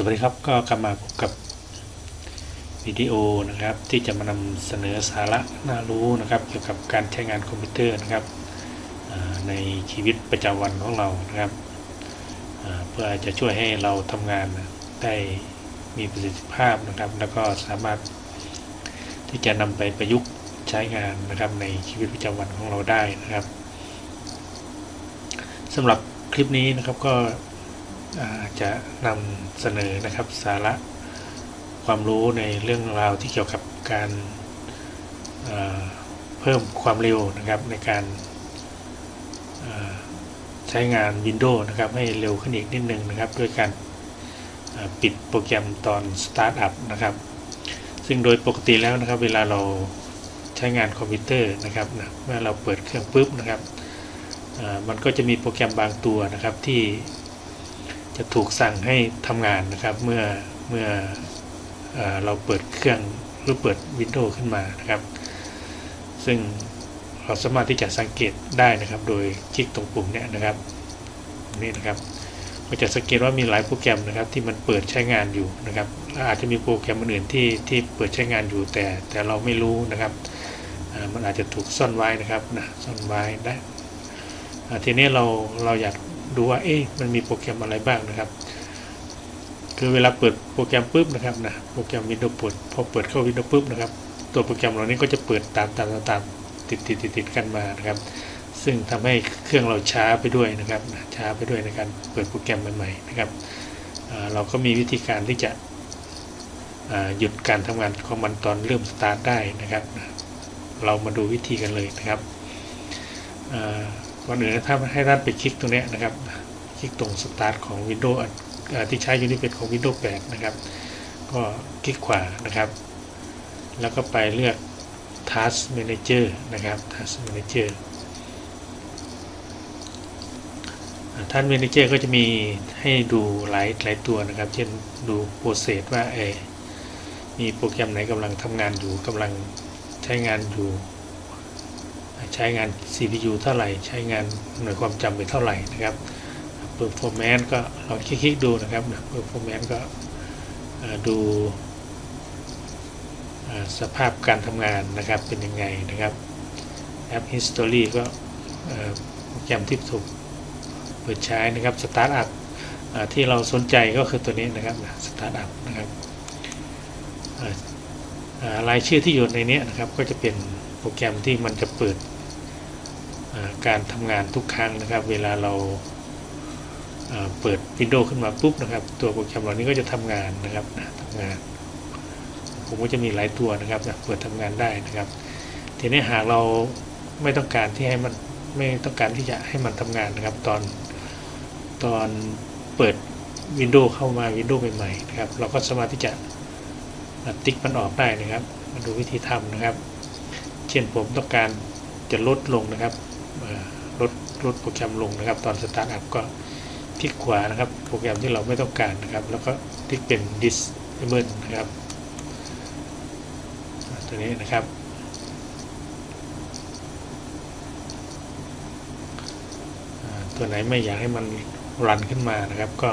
สวัสดีครับก็กลับมาพบกับวิดีโอนะครับ ที่จะมานำเสนอสาระน่ารู้นะครับ เกี่ยวกับการใช้งานคอมพิวเตอร์นะครับในชีวิตประจำวันของเรานะครับเพื่อจะช่วยให้เราทำงานได้มีประสิทธิภาพนะครับ แล้วก็สามารถที่จะนำไปประยุกต์ใช้งานนะครับในชีวิตประจำวันของเราได้นะครับสำหรับคลิปนี้นะครับก็ จะนำเสนอนะครับสาระความรู้ในเรื่องราวที่เกี่ยวกับการอ่าเพิ่มความเร็วนะครับในการาใช้งาน Windows นะครับให้เร็วขึ้นอีกนิดนึงนะครับด้วยการาปิดโปรแกรมตอน Start up นะครับ ซึ่งโดยปกติแล้วนะครับเวลาเราใช้งานคอมพิวเตอร์นะครับเมื่อเราเปิดเครื่องปุ๊บนะครับมันก็จะมีโปรแกรมบางตัวนะครับที่ จะถูกสั่งให้ทำงานนะครับ เมื่อเมื่อเอเราเปิดเครื่องหรือเปิดวินโดว์ขึ้นมานะครับ ซึ่งเราสามารถที่จะสังเกตได้นะครับ โดยคลิกตรงปุ่มเนี้ยนะครับนี่นะครับก็จะสังเกตว่ามีหลายโปรแกรมนะครับ ที่มันเปิดใช้งานอยู่นะครับ อาจจะมีโปรแกรมอื่นที่ที่เปิดใช้งานอยู่แต่แต่เราไม่รู้นะครับมันอาจจะถูกซ่อนไว้นะครับนะซ่อนไว้ได้ทีนี้เราเราอยาก ดูว่าเอ๊ะมันมีโปรแกรมอะไรบ้างนะครับ คือเวลาเปิดโปรแกรมปุ๊บนะครับนะโปรแกรม Windows เปิดพอเปิดเข้า Windows ปุ๊บนะครับ ตัวโปรแกรมเหล่านี้ก็จะเปิดตามตามตามตามติดติดติดติดกันมานะครับ ซึ่งทำให้เครื่องเราช้าไปด้วยนะครับช้าไปด้วยในการเปิดโปรแกรมใหม่ๆนะครับเราก็มีวิธีการที่จะหยุดการทำงานของมันตอนเริ่มสตาร์ทได้นะครับ เรามาดูวิธีกันเลยนะครับก่อนอื่นถ้าให้ท่านไปคลิกตรงนี้นะครับ คลิกตรง Start ของ Windows ที่ใช้อยู่นี่เป็นของ Windows 8 นะครับ ก็คลิกขวานะครับ แล้วก็ไปเลือก Task Manager นะครับ Task Manager ท่าน Manager ก็จะมีให้ดูหลายหลายตัวนะครับ เช่นดูโปรเซสว่าเออมีโปรแกรมไหนกำลังทำงานอยู่กำลังใช้งานอยู่ใช้งาน CPU เท่าไหร่ ใช้งานหน่วยความจำไปเท่าไหร่นะครับ performance ก็ลองคลิกๆดูนะครับนะ performance ก็ดูสภาพการทำงานนะครับเป็นยังไงนะครับ App History ก็โปรแกรมที่ถูกเปิดใช้นะครับ Startup อ่าที่เราสนใจก็คือตัวนี้นะครับนะ Startup นะครับอ่ออ่ารายชื่อที่อยู่ในนี้นะครับก็จะเป็นโปรแกรมที่มันจะเปิดการทำงานทุกครั้งนะครับ เวลาเรา เปิด Windows ขึ้นมาปุ๊บนะครับ ตัวโปรแกรมเหล่านี้ก็จะทำงานนะครับนะทำงาน ผมก็จะมีหลายตัวนะครับนะเปิดทำงานได้นะครับ ทีนี้หากเราไม่ต้องการที่ให้มันไม่ต้องการที่จะให้มันทำงานนะครับ ตอนตอนเปิด Windows เข้ามา Windows ใหม่ๆนะครับ เราก็สามารถที่จะติ๊กมันออกได้นะครับ มาดูวิธีทำนะครับ เช่นผมต้องการจะลดลงนะครับลดลดโปรแกรมลงนะครับ ตอนสตาร์ทอัพก็ คลิกขวานะครับโปรแกรมที่เราไม่ต้องการนะครับ แล้วก็คลิกเป็น disable นะครับตัวนี้นะครับตัวไหนไม่อยากให้มันรันขึ้นมานะครับ ก็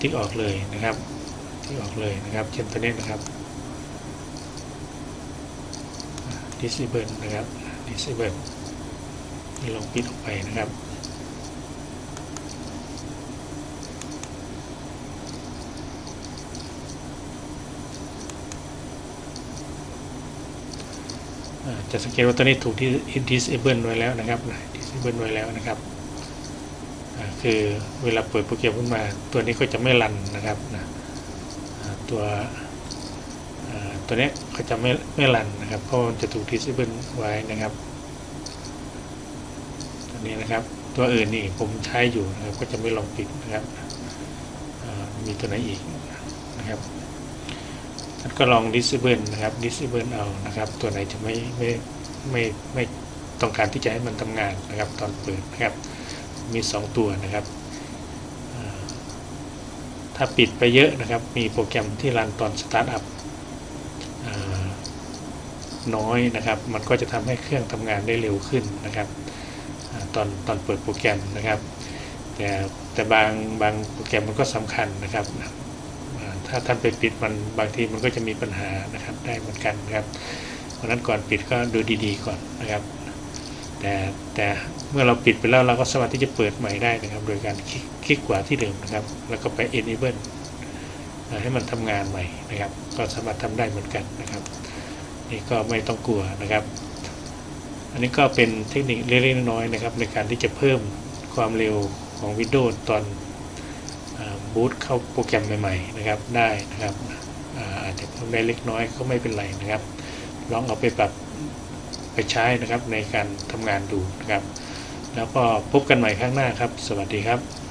ติ๊กออกเลยนะครับติ๊กออกเลยนะครับเช่นตัวนี้นะครับ disable นะครับ disable นี่ลองปิดออกไปนะครับ อ่า จะสังเกตว่าตัวนี้ถูกที่ disable ไว้แล้วนะครับ disable ไว้แล้วนะครับ คือเวลาเปิดโปรแกรมขึ้นมา ตัวนี้ก็จะไม่รันนะครับนะตัวตัวนี้ก็จะไม่ไม่รันนะครับ เพราะมันจะถูก disable ไว้นะครับ ตัวนี้นะครับ ตัวอื่นนี่ผมใช้อยู่นะครับ ก็จะไม่ลองปิดนะครับ มีตัวไหนอีกนะครับ ท่านก็ลอง disable นะครับ disable เอานะครับ ตัวไหนจะไม่ไม่ไม่ไม่ต้องการที่จะให้มันทำงานนะครับ ตอนเปิดนะครับ มี 2 ตัวนะครับถ้าปิดไปเยอะนะครับ มีโปรแกรมที่รันตอน start up อ่าน้อยนะครับ มันก็จะทำให้เครื่องทำงานได้เร็วขึ้นนะครับอตอนตอนเปิดโปรแกรมนะครับ แต่แต่บางบางโปรแกรมมันก็สำคัญนะครับ ถ้าท่านไปปิดมันบางทีมันก็จะมีปัญหานะครับได้เหมือนกันครับเพราะนั้นก่อนปิดก็ดูดีๆก่อนนะครับ แต่แต่เมื่อเราปิดไปแล้วเราก็สามารถที่จะเปิดใหม่ได้นะครับ โดยการคลิกคลิกขวาที่เดิมนะครับ แล้วก็ไป enable ให้มันทำงานใหม่นะครับ ก็สามารถทำได้เหมือนกันนะครับ นี่ก็ไม่ต้องกลัวนะครับ อันนี้ก็เป็นเทคนิคเล็กๆน้อยๆนะครับ ในการที่จะเพิ่มความเร็วของ Windows ตอน บูตเข้าโปรแกรมใหม่ๆนะครับได้นะครับอาจจะเพิ่มได้เล็กน้อยก็ไม่เป็นไรนะครับ ลองเอาไปปรับไปใช้นะครับในการทำงานดูนะครับ แล้วก็พบกันใหม่ครั้งหน้าครับ สวัสดีครับ